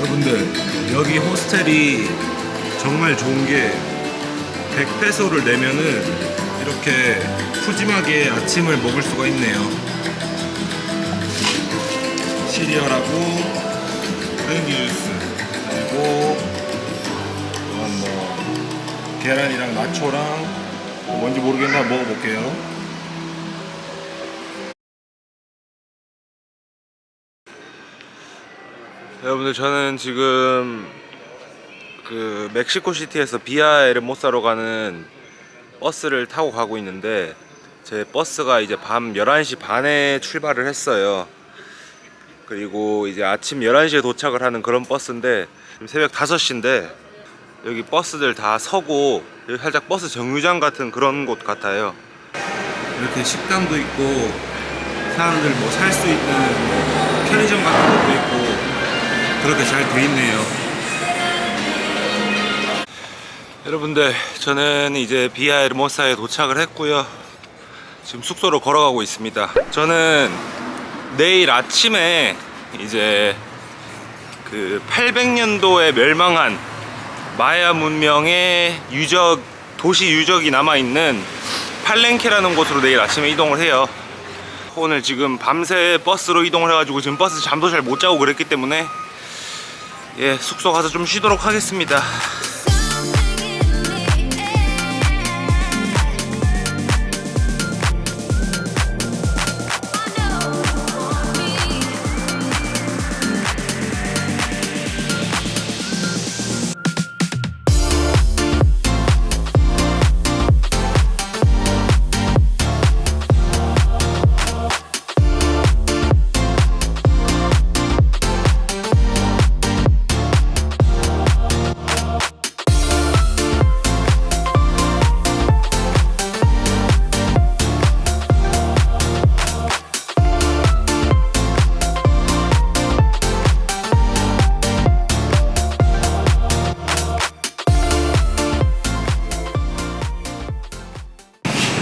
여러분들 여기 호스텔이 정말 좋은 게 100페소를 내면은 이렇게 푸짐하게 아침을 먹을 수가 있네요. 시리얼하고 프렌치 주스 그리고 뭐 계란이랑 나초랑 뭔지 모르겠나 먹어볼게요. 여러분들 저는 지금 그 멕시코 시티에서 비아 에르모사로 가는 버스를 타고 가고 있는데 제 버스가 이제 밤 11시 반에 출발을 했어요. 그리고 이제 아침 11시에 도착을 하는 그런 버스인데 지금 새벽 5시인데 여기 버스들 다 서고 여기 살짝 버스 정류장 같은 그런 곳 같아요. 이렇게 식당도 있고 사람들 뭐 살 수 있는 뭐 편의점 같은 것도 있고 그렇게 잘 돼 있네요. 여러분들 저는 이제 비아 에르모사에 도착을 했고요. 지금 숙소로 걸어가고 있습니다. 저는 내일 아침에 이제 그 800년도에 멸망한 마야 문명의 유적 도시 유적이 남아 있는 팔렌케라는 곳으로 내일 아침에 이동을 해요. 오늘 지금 밤새 버스로 이동을 해가지고 지금 버스 잠도 잘 못 자고 그랬기 때문에 예 숙소 가서 좀 쉬도록 하겠습니다.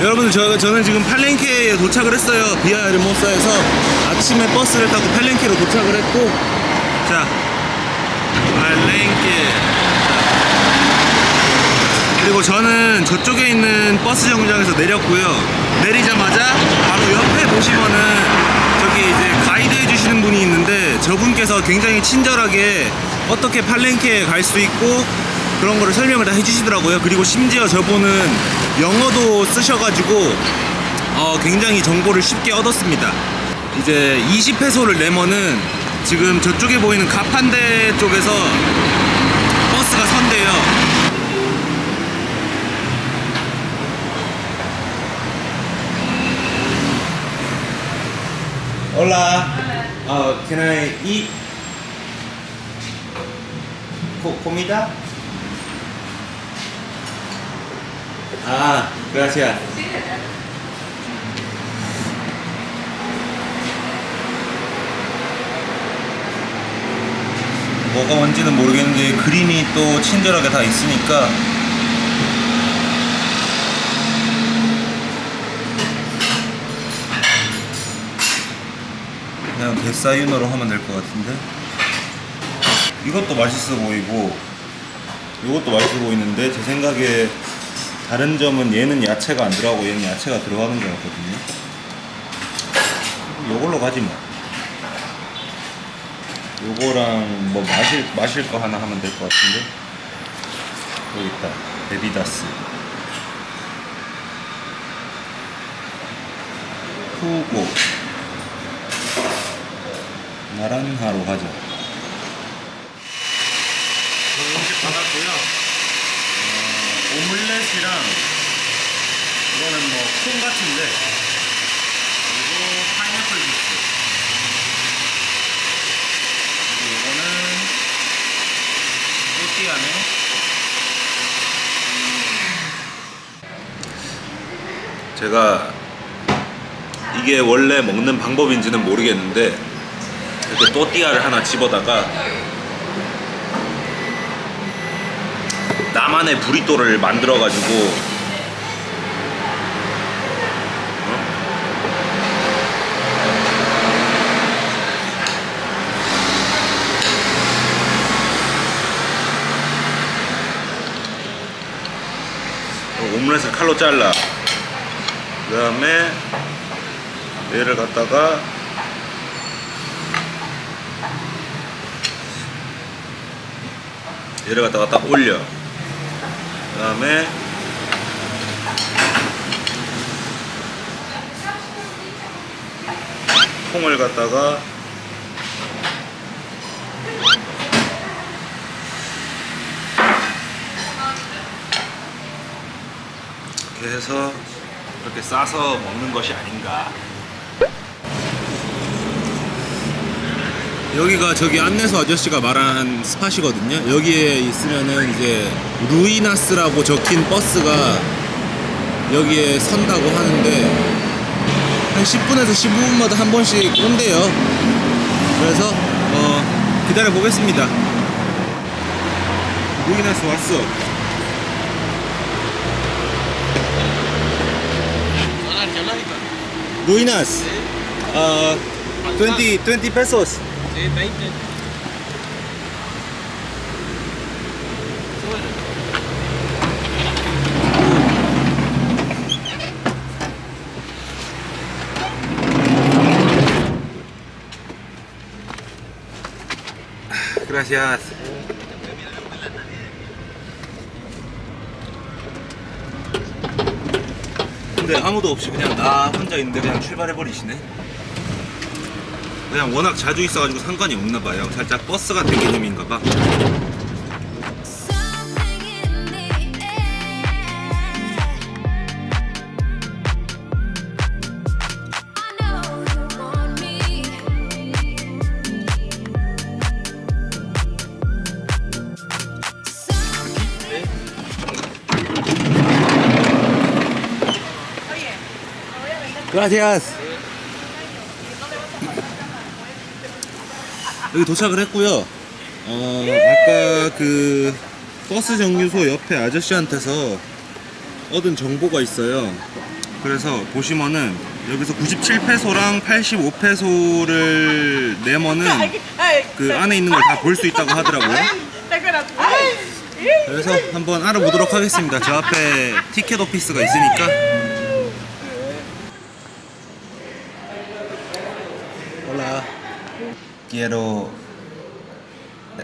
여러분들 저, 저는 지금 팔렌케에 도착을 했어요. 비아 에르모사에서 아침에 버스를 타고 팔렌케로 도착을 했고 자 팔렌케. 그리고 저는 저쪽에 있는 버스 정류장에서 내렸고요. 내리자마자 바로 옆에 보시면은 저기 이제 가이드 해주시는 분이 있는데 저분께서 굉장히 친절하게 어떻게 팔렌케에 갈 수 있고 그런 거를 설명을 다 해주시더라고요. 그리고 심지어 저분은 영어도 쓰셔가지고 어, 굉장히 정보를 쉽게 얻었습니다. 이제 20회소를 내면은 지금 저쪽에 보이는 가판대 쪽에서 버스가 선대요. Hola. Uh, can I eat co- comida? Ah, gracias. 뭐가 뭔지는 모르겠는데 그림이 또 친절하게 다 있으니까 그냥 데사유너로 하면 될 것 같은데 이것도 맛있어 보이고 이것도 맛있어 보이는데 제 생각에 다른 점은 얘는 야채가 안 들어가고 얘는 야채가 들어가는 것 같거든요. 요걸로 가지 뭐. 요거랑 뭐 마실, 마실 거 하나 하면 될 것 같은데. 여기 있다. 베비다스. 후고. 나란하로 가자. 음식 받았고요. 어, 오믈렛이랑 이거는 뭐 콩 같은데 그리고 파인애플 주스. 그리고 이거는 또띠아네 제가 이게 원래 먹는 방법인지는 모르겠는데 이렇게 또띠아를 하나 집어다가 나만의 브리또를 만들어가지고 어? 오믈렛을 칼로 잘라. 그 다음에 얘를 갖다가 얘를 갖다가 딱 올려. 그 다음에 콩을 갖다가 이렇게 해서 이렇게 싸서 먹는 것이 아닌가. 여기가 저기 안내서 아저씨가 말한 스팟이거든요. 여기에 있으면은 이제 루이나스라고 적힌 버스가 여기에 선다고 하는데 한 10분에서 15분마다 한 번씩 온대요. 그래서 어 기다려 보겠습니다. 루이나스 왔어. 루이나스. 어 20 20 pesos. Gracias. 근데 아무도 없이 그냥 나 혼자 있는데 그냥 출발해 버리시네. 그냥 워낙 자주 있어가지고 상관이 없나 봐요. 살짝 버스 같은 개념인가 봐. Something in the air. I know you want me. Gracias. 여기 도착을 했고요. 어, 아까 그 버스 정류소 옆에 아저씨한테서 얻은 정보가 있어요. 그래서 보시면은 여기서 97페소랑 85페소를 내면은 그 안에 있는 걸 다 볼 수 있다고 하더라고요. 그래서 한번 알아보도록 하겠습니다. 저 앞에 티켓 오피스가 있으니까. Hola. Quiero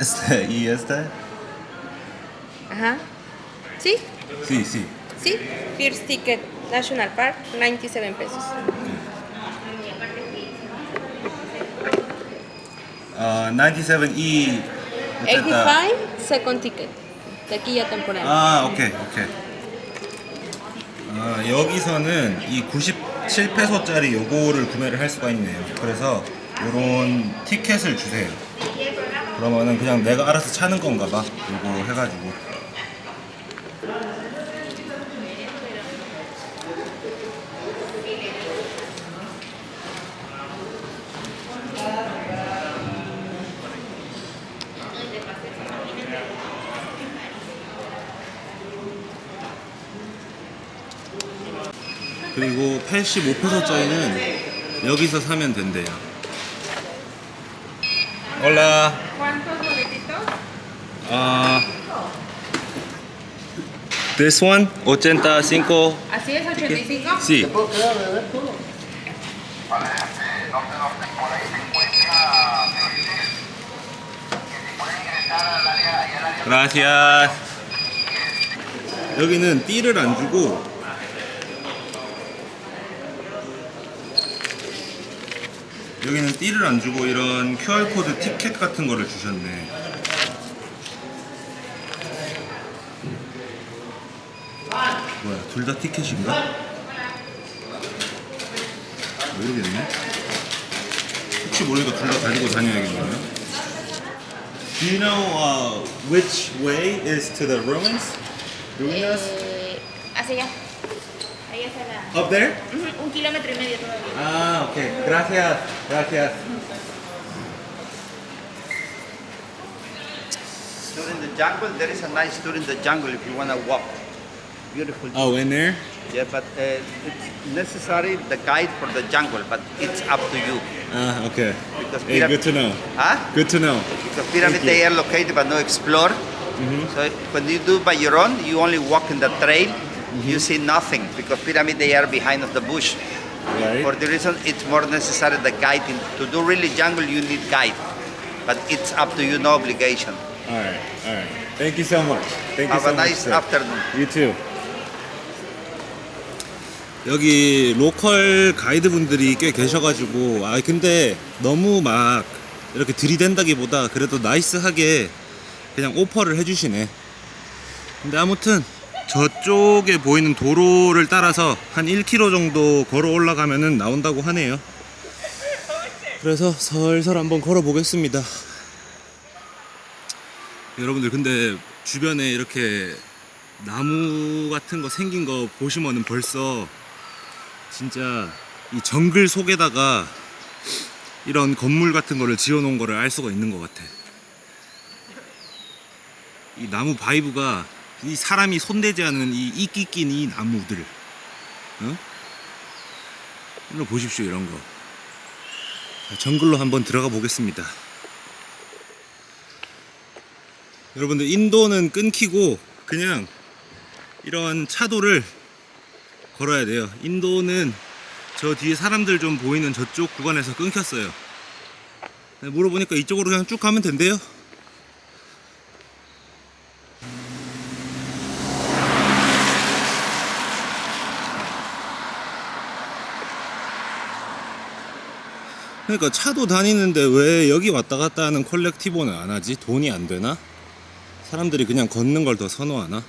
este y este. Ajá. ¿Sí? Sí, sí. Sí. First Ticket National Park, 97 pesos. Uh, 97E. 85, second ticket. Taquilla temporal. 아, 오케이, 오케이. 아, 여기서는 이 97페소짜리 요거를 구매를 할 수가 있네요. 그래서 요런 티켓을 주세요. 그러면은 그냥 내가 알아서 차는 건가 봐. 요거 해가지고. 그리고 85페소짜리는 여기서 사면 된대요. Hola. ¿Cuántos boletitos? Uh, this one, 85. Así es, 85. Sí. Gracias. 여기는 띠를 안 주고 여기는 띠를 안 주고 이런 QR 코드 티켓 같은 거를 주셨네. 뭐야, 둘 다 티켓인가? 모르겠네. 혹시 모르니까 둘 다 가지고 다녀야겠네요. Do you know uh, which way is to the ruins? Ruinas? Eh, hacia allá. Ahí está la. Up there? Ujú, Un kilómetro y medio todavía. Ah, okay. Gracias. Gracias. Tour in the jungle, there is a nice tour in the jungle if you want to walk. Beautiful. Oh, in there? Yeah, but uh, it's necessary the guide for the jungle, but it's up to you. Ah, okay. Because Hey, pyram- good to know. Huh? Good to know. Because pyramid they are located but no explore. So when you do by your own, you only walk in the trail you see nothing because pyramid they are behind of the bush. Right. For the reason it's more necessary the guiding. To do really jungle you need guide. But it's up to you, no obligation. Alright, alright. Thank you so much. Thank you Have so a nice much. sir. afternoon. You too. 여기 로컬 가이드분들이 꽤 계셔가지고 아 근데 너무 막 이렇게 들이댄다기보다 그래도 나이스하게 그냥 오퍼를 해주시네. 근데 아무튼 저쪽에 보이는 도로를 따라서 한 1km 정도 걸어 올라가면은 나온다고 하네요. 그래서 설설 한번 걸어 보겠습니다. 여러분들 근데 주변에 이렇게 나무 같은 거 생긴 거 보시면은 벌써 진짜 이 정글 속에다가 이런 건물 같은 거를 지어 놓은 거를 알 수가 있는 것 같아. 이 나무 바이브가 이 사람이 손대지 않은 이 이끼 낀 이 나무들. 어? 이거 보십시오 이런 거. 자, 정글로 한번 들어가 보겠습니다. 여러분들 인도는 끊기고 그냥 이런 차도를 걸어야 돼요. 인도는 저 뒤에 사람들 좀 보이는 저쪽 구간에서 끊겼어요. 네, 물어보니까 이쪽으로 그냥 쭉 가면 된대요. 그러니까 차도 다니는데 왜 여기 왔다 갔다 하는 콜렉티보는 안 하지? 돈이 안 되나? 사람들이 그냥 걷는 걸 더 선호하나?